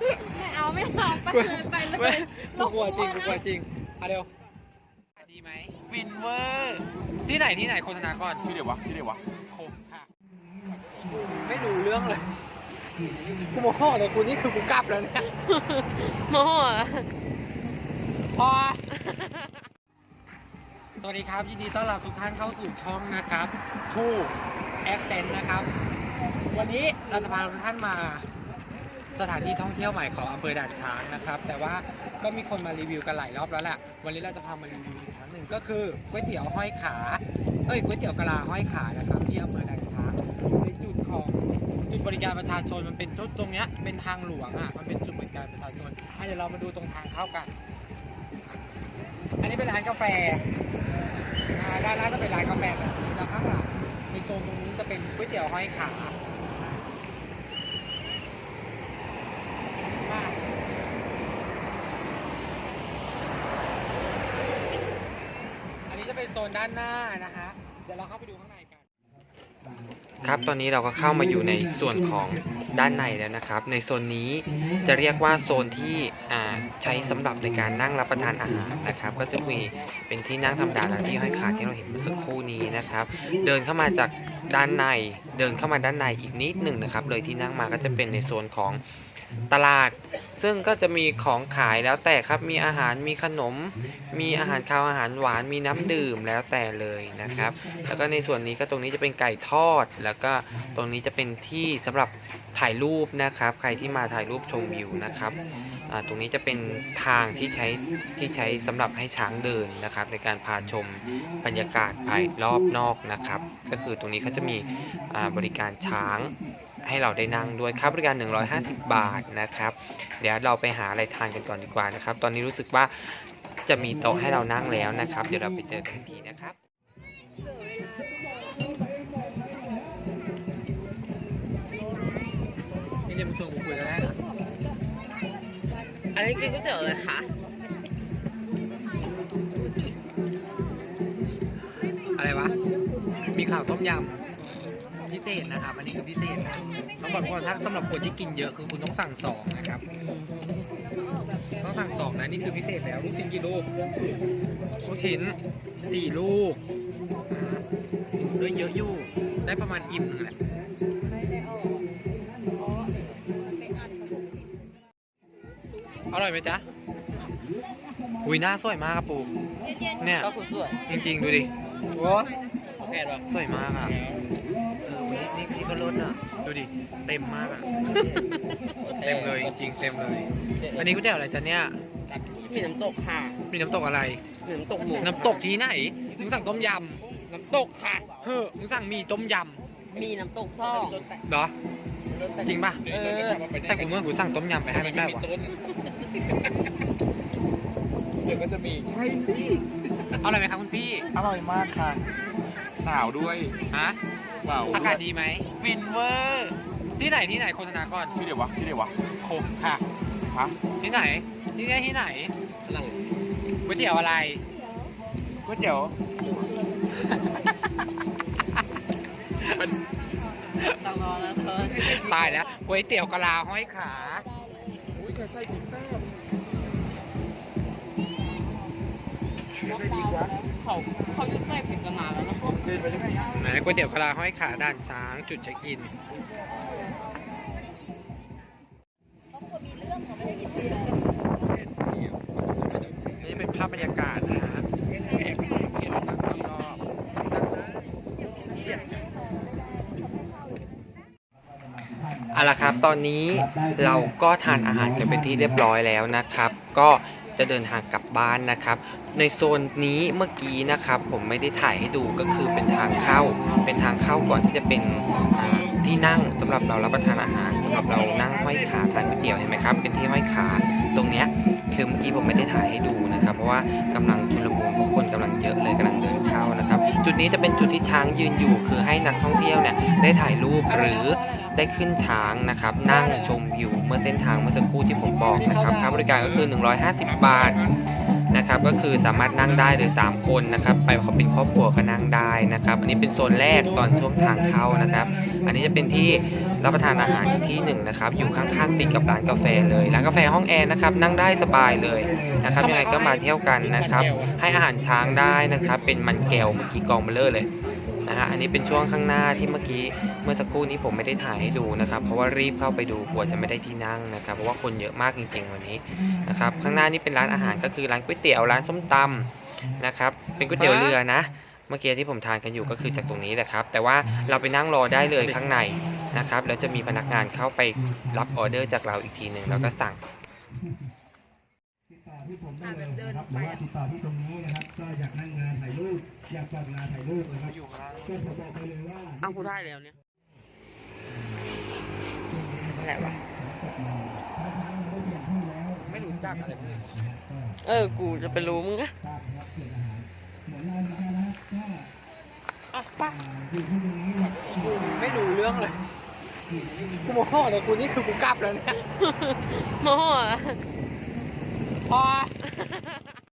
ไม่เอาไม่เอาไปเลยไปเลยกูกลัวจริงกูกลัวจริงเอาเร็วดีไหมฟินเวอร์ที่ไหนที่ไหนโฆษณาก่อนที่เดียววะที่เดียววะโคมค่ะไม่รู้เรื่องเลยกูโมโหเลยกูนี่คือกูกลับแล้วเนี่ยโมโหเหรอพอสวัสดีครับ ยินดีต้อนรับทุกท่านเข้าสู่ช่องนะครับชูแอคเซนนะครับ วันนี้เราจะพาทุกท่านมา สถานที่ท่องเที่ยวใหม่ของอำเภอด่านช้างนะครับ แต่ว่าก็มีคนมารีวิวกันหลายรอบแล้วแหละวันนี้เราจะพามารีวิวอีกครั้งหนึ่งก็คือก๋วยเตี๋ยวห้อยขาเอ้ยก๋วยเตี๋ยวกะลาห้อยขานะครับที่อำเภอด่านช้างในจุดของจุดบริการประชาชนมันเป็นจุดตรงเนี้ยเป็นทางหลวงอะมันเป็นจุดบริการประชาชนอะเดี๋ยวเรามาดูตรงทางเข้ากัน อันนี้เป็นร้านกาแฟด้านหน้าจะเป็นร้านกาแฟแบบนี้แล้วข้างหลังในโซนตรงนี้จะเป็นก๋วยเตี๋ยวห้อยขาอ่าอั นนี้จะเป็นโซนด้านหน้านะฮะเดี๋ยวเราเข้าไปดูข้างในกัน ครับตอนนี้เราก็เข้ามาอยู่ในส่วนของด้านในแล้วนะครับ ในโซนนี้จะเรียกว่าโซนที่ใช้สำหรับในการนั่งรับประทานอาหารนะครับ ก็จะมีเป็นที่นั่งธรรมดาและที่ห้อยขาที่เราเห็นเมื่อสักครู่นี้นะครับ เดินเข้ามาจากด้านใน เดินเข้ามาด้านในอีกนิดหนึ่งนะครับ เลยที่นั่งมาก็จะเป็นในโซนของ ตลาด ซึ่งก็จะมีของขายแล้วแต่ครับมีอาหารมีขนม มีอาหารคาวอาหารหวานมีน้ำดื่มแล้วแต่เลยนะครับ แล้วก็ในส่วนนี้ก็ตรงนี้จะเป็นไก่ทอด แล้วก็ตรงนี้จะเป็นที่สำหรับถ่ายรูปนะครับ ใครที่มาถ่ายรูปชมวิวนะครับตรงนี้จะเป็นทางที่ใช้ที่ใช้สำหรับให้ช้างเดินนะครับ ในการพาชมบรรยากาศภายรอบนอกนะครับ ก็คือตรงนี้เขาจะมีบริการช้าง ให้เราได้นั่งด้วยค่าบริการ 150 บาทนะครับ เดี๋ยวเราไปหาอะไรทานกันก่อนดีกว่านะครับ ตอนนี้รู้สึกว่าจะมีโต๊ะให้เรานั่งแล้วนะครับ เดี๋ยวเราไปเจอกันทีนะครับนี่จะมาชวนคุยกันได้เหรออันนี้กินก๋วยเตี๋ยวเลยค่ะอะไรวะ มีข่าวต้มยำ พิเศษนะครับ อันนี้คือพิเศษนะต้องบอกก่อนถ้าสำหรับคนที่กินเยอะคือคุณต้องสั่งสองนะครับ ต้องสั่งสองนะนี่คือพิเศษแล้วลูกชิ้นกี่ลูกลูกชิ้นสี่ลูกอ่าด้วยเยอะอยู่ ได้ประมาณอิ่มหนึงแหละอร่อยไหมจ๊ะหุยหน้าสวยมากอะปูเนี่ยก็คือสวย จริง ๆ ดูดิโอ้แก่หรอสวยมากอะเออวั นนี้นี่นี่ก็ลดอะ ดูดิ เต็มมากอะ เต็มเลยจริงๆเต็มเลย อันนี้ก๋วยเตี๋ยวอะไรจ๊ะเนี่ย มีน้ำตกค่ะ มีน้ำตกอะไร มีน้ำตกหมูน้ำตกที่ไหน มึงสั่งต้มยน้ำตกค่ะำเฮ้อมึงสั่งหมีต้มยมีน้ำตกซ่องำเหรอ จริงป่ะ เออแต่กูเมื่อกูสั่งต้มยำไปให้ไม่ใช่วะเดี๋ยวก็จะมีใช่สิเอาอะไรไหมครับคุณพี่ อร่อยมากค่ะ หนาวด้วยฮะเปล่าอากาศดีไหมฟินเวอร์ที่ไหนที่ไหนโฆษณาก่อนที่เดียววะที่เดียววะโคมค่ะฮะที่ไหนที่ไหนที่ไหนก๋วยเตี๋ยวอะไรก๋วยเตี๋ยวเป็นต้องรอแล้วเธอตายแล้วก๋วยเตี๋ยวกะลาห้อยขาอุ้ยไก่ไส้พิซซ่าดีกว่า เขาเขาจะใส่ผิดกันนานแล้วนะเดินไหมไหนก๋วยเตี๋ยวกะลาห้อยขาด่านช้างจุดเช็คอินนี่เป็นภาพบรรยากาศนะฮะรอบๆเอาละครับ ตอนนี้เราก็ทานอาหารกันเป็นที่เรียบร้อยแล้วนะครับ ก็ จะเดินทางกลับบ้านนะครับ ในโซนนี้เมื่อกี้นะครับ ผมไม่ได้ถ่ายให้ดูก็คือเป็นทางเข้า เป็นทางเข้าก่อนที่จะเป็นที่นั่งสำหรับเรารับประทานอาหารสำหรับเรานั่งห้อยขาทานก๋วยเตี๋ยวเห็นไหมครับ เป็นที่ห้อยขาตรงเนี้ย คือเมื่อกี้ผมไม่ได้ถ่ายให้ดูนะครับ เพราะว่ากำลังชุลมุนเพราะคนกำลังเยอะเลยกำลังเดินเข้านะครับ จุดนี้จะเป็นจุดที่ช้างยืนอยู่ คือให้นักท่องเที่ยวเนี่ยได้ถ่ายรูปหรือได้ขึ้นช้างนะครับ นั่งชมวิวเมื่อเส้นทางเมื่อสักครู่ที่ผมบอกนะครับค่าบริการก็คือ 150 บาทนะครับก็คือสามารถนั่งได้เลย3คนนะครับ ไปเขาเป็นครอบครัวก็นั่งได้นะครับ อันนี้เป็นโซนแรกตอนช่วงทางเข้านะครับ อันนี้จะเป็นที่ รับประทานอาหารอีกที่หนึ่งนะครับ อยู่ข้างๆติดกับร้านกาแฟเลยร้านกาแฟห้องแอร์นะครับ นั่งได้สบายเลยนะครับยังไงก็มาเที่ยวกันนะครับ ให้อาหารช้างได้นะครับ เป็นมันแก้วเมื่อกี้กองเบลเลอร์เลยนะฮะอันนี้เป็นช่วงข้างหน้าที่เมื่อกี้เมื่อสักครู่นี้ผมไม่ได้ถ่ายให้ดูนะครับ เพราะว่ารีบเข้าไปดูกลัวจะไม่ได้ที่นั่งนะครับ เพราะว่าคนเยอะมากจริง ๆ วันนี้นะครับข้างหน้านี่เป็นร้านอาหารก็คือร้านก๋วยเตี๋ยวร้านส้มตำนะครับเป็นก๋วยเตี๋ยวเรือนะ เมื่อกี้ที่ผมทานกันอยู่ก็คือจากตรงนี้แหละครับ แต่ว่าเราไปนั่งรอได้เลยข้างใน นะครับแล้วจะมีพนักงานเข้าไปรับออเดอร์จากเราอีกทีหนึ่งแล้วก็สั่งที่ผมได้เลยนะครับหรือว่าติดต่อที่ตรงนี้นะครับ ก็อยากนั่งงานถ่ายรูปอยากจัดงานถ่ายรูปนะครับก็ผมบอกไปเลยว่าอ้าวกูได้แล้วเนี่ยอะไรวะไม่รู้จักอะไรพวกนี้เออ กูจะไปรู้มึงนะอะไป่ะไม่รู้เรื่องเลย กูโมโหเลยกูนี่คือกูกลับแล้วเนี่ย โมโหอะพอ